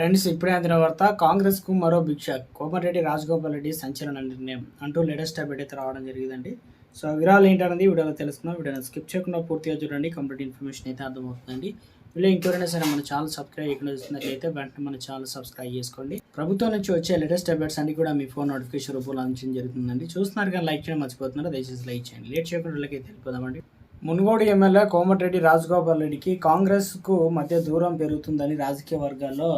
Friends ఇప్పుడే అందిన వార్త కాంగ్రెస్కు మరో భిక్ష. కోమటిరెడ్డి రాజగోపాల్ రెడ్డి సంచలన నిర్ణయం అంటూ లేటెస్ట్ అప్డేట్ అయితే రావడం జరిగిందండి. సో వివరాలు ఏంటనేది వీడియోలో తెలుసుకుందాం. వీడియోని స్కిప్ చేయకుండా పూర్తిగా చూడండి. కంప్లీట్ ఇన్ఫర్మేషన్ అయితే అర్థమవుతుందండి. వీళ్ళు ఇంకెవరైనా సరే మన ఛానల్ సబ్స్క్రైబ్ చేయకుండా చూస్తున్నట్లయితే వెంటనే మన ఛానల్ సబ్స్క్రైబ్ చేసుకోండి. ప్రభుత్వం నుంచి వచ్చే లేటెస్ట్ అప్డేట్స్ అన్ని కూడా మీ ఫోన్ నోటిఫికేషన్ రూపంలో అందించడం జరుగుతుందండి. చూస్తున్నారు కానీ లైక్ చేయడం మర్చిపోతున్నారు. దయచేసి లైక్ చేయండి. లేట్ చేయకుండా వీళ్ళకి తెలిపోదామండి మున్గోడు ఎమ్మెల్యే కోమటిరెడ్డి రాజగోపాల్ రెడ్డికి కాంగ్రెస్కు మధ్య దూరం పెరుగుతుందని రాజకీయ వర్గాల్లో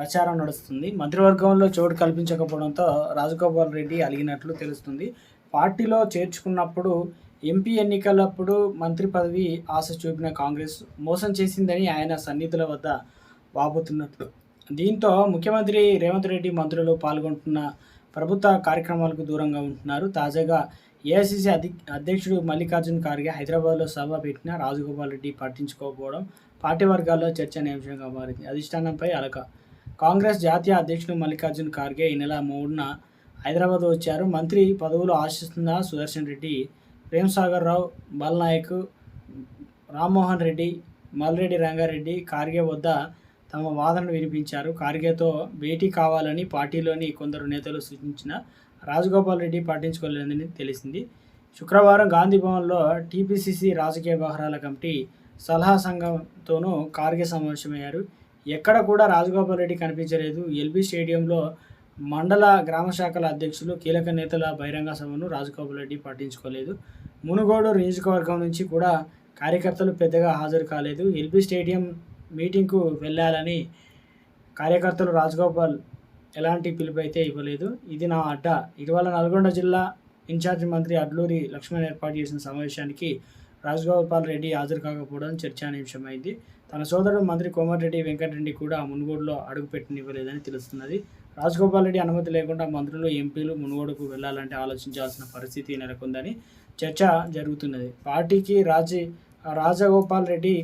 ప్రచారం నడుస్తుంది. మంత్రివర్గంలో చోటు కల్పించకపోవడంతో రాజగోపాల్ రెడ్డి అలిగినట్లు తెలుస్తుంది. పార్టీలో చేర్చుకున్నప్పుడు ఎంపీ ఎన్నికలప్పుడు మంత్రి పదవి ఆశ చూపిన కాంగ్రెస్ మోసం చేసిందని ఆయన సన్నిధుల వద్ద వాపోతున్నట్లు. దీంతో ముఖ్యమంత్రి రేవంత్ రెడ్డి మంత్రులు పాల్గొంటున్న ప్రభుత్వ కార్యక్రమాలకు దూరంగా ఉంటున్నారు. తాజాగా ఏఐసిసి అధి అధ్యక్షుడు మల్లికార్జున్ ఖార్గే హైదరాబాద్లో సభ పెట్టిన రాజగోపాల్ రెడ్డి పట్టించుకోకపోవడం పార్టీ వర్గాల్లో చర్చనీయాంశంగా మారింది. అధిష్టానంపై అలక కాంగ్రెస్ జాతీయ అధ్యక్షుడు మల్లికార్జున్ ఖార్గే ఈ నెల మూడున హైదరాబాద్ వచ్చారు. మంత్రి పదవులు ఆశిస్తున్న సుదర్శన్ రెడ్డి ప్రేమ్ సాగర్ రావు బల్నాయక్ రామ్మోహన్ రెడ్డి మల్రెడ్డి రంగారెడ్డి ఖార్గే వద్ద తమ వాదనలు వినిపించారు. ఖార్గేతో భేటీ కావాలని పార్టీలోని కొందరు నేతలు సూచించిన రాజగోపాల్ రెడ్డి పాటించుకోలేదని తెలిసింది. శుక్రవారం గాంధీ భవన్లో టీపీసీసీ రాజకీయ వ్యవహారాల కమిటీ సలహా సంఘంతోనూ ఖార్గే సమావేశమయ్యారు. ఎక్కడ కూడా రాజగోపాల్ రెడ్డి కనిపించలేదు. ఎల్బీ స్టేడియంలో మండల గ్రామ శాఖల అధ్యక్షులు కీలక నేతల బహిరంగ సభను రాజగోపాల్ రెడ్డి పట్టించుకోలేదు మునుగోడు నియోజకవర్గం నుంచి కూడా కార్యకర్తలు పెద్దగా హాజరు కాలేదు. ఎల్బీ స్టేడియం మీటింగ్కు వెళ్ళాలని కార్యకర్తలు రాజగోపాల్ ఎలాంటి పిలుపు అయితే ఇవ్వలేదు. ఇది నా అడ్డ. ఇటీవల నల్గొండ జిల్లా ఇన్ఛార్జ్ మంత్రి అడ్లూరి లక్ష్మణ్ ఏర్పాటు చేసిన సమావేశానికి రాజగోపాల్ రెడ్డి హాజరు కాకపోవడం చర్చానీయాంశమైంది తన సోదరుడు మంత్రి కోమటిరెడ్డి వెంకటరెడ్డి కూడా మునుగోడులో అడుగుపెట్టనివ్వలేదని తెలుస్తున్నది. రాజగోపాల్ రెడ్డి అనుమతి లేకుండా మంత్రులు ఎంపీలు మునుగోడుకు వెళ్ళాలంటే ఆలోచించాల్సిన పరిస్థితి నెలకొందని చర్చ జరుగుతున్నది. పార్టీకి రాజీ రాజగోపాల్ రెడ్డి